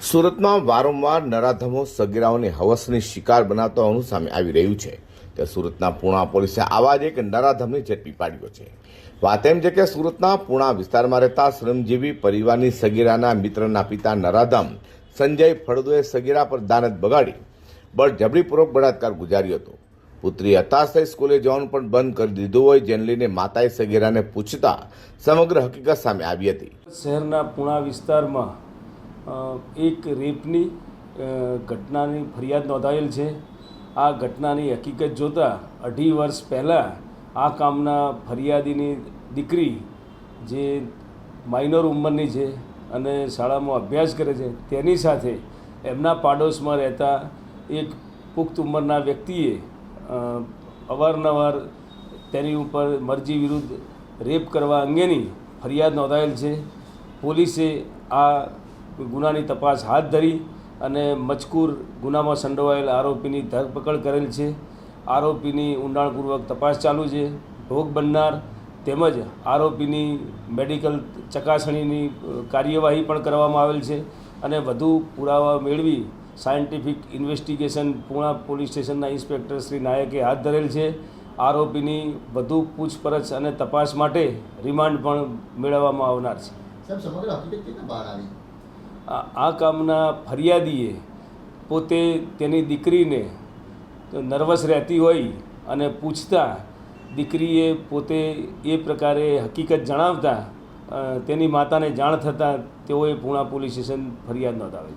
સુરતમાં વારંવાર નરાધમો સગીરાઓને હવસની શિકાર બનાવતા હોવાનું સામે આવી રહ્યું છે. ત્યારે સુરતના પૂણા પોલીસે આવા જ એક નરાધમને ઝડપી પાડ્યો છે. વાત એમ છે કે સુરતના પૂણા વિસ્તારમાં રહેતા શ્રમજીવી પરિવારની સગીરાના મિત્રના પિતા નરાધમ સંજય ફળદુએ સગીરા પર દાનત બગાડી બળજબરીપૂર્વક બળાત્કાર ગુજાર્યો હતો. પુત્રી હતાશ થઈ સ્કૂલે જવાનું પણ બંધ કરી દીધું હોય જેને લઈને માતાએ સગીરાને પૂછતા સમગ્ર હકીકત સામે આવી હતી. શહેરના પૂણા વિસ્તારમાં એક રેપની ઘટનાની ફરિયાદ નોંધાયેલ છે. આ ઘટનાની હકીકત જોતાં અઢી વર્ષ પહેલાં આ કામના ફરિયાદીની દીકરી, જે માઇનર ઉંમરની છે અને શાળામાં અભ્યાસ કરે છે, તેની સાથે એમના પાડોશમાં રહેતા એક પુખ્ત ઉંમરના વ્યક્તિએ અવારનવાર તેની ઉપર મરજી વિરુદ્ધ રેપ કરવા અંગેની ફરિયાદ નોંધાયેલ છે. પોલીસે આ ગુનાની તપાસ હાથ ધરી અને મજકૂર ગુનામાં સંડોવાયેલ આરોપીની ધરપકડ કરેલ છે. આરોપીની ઊંડાણપૂર્વક તપાસ ચાલુ છે. ભોગ બનનાર તેમજ આરોપીની મેડિકલ ચકાસણીની કાર્યવાહી પણ કરવામાં આવેલ છે અને વધુ પુરાવા મેળવી સાયન્ટિફિક ઇન્વેસ્ટિગેશન પૂણા પોલીસ સ્ટેશનના ઇન્સ્પેક્ટર શ્રી નાયકે હાથ ધરેલ છે. આરોપીની વધુ પૂછપરછ અને તપાસ માટે રિમાન્ડ પણ મેળવવામાં આવનાર છે. આ કામના ફરિયાદીએ પોતે તેની દીકરીને નર્વસ રહેતી હોય અને પૂછતા દીકરીએ પોતે એ પ્રકારે હકીકત જણાવતા તેની માતાને જાણ થતાં તેઓએ પૂણા પોલીસ સ્ટેશન ફરિયાદ નોંધાવેલ.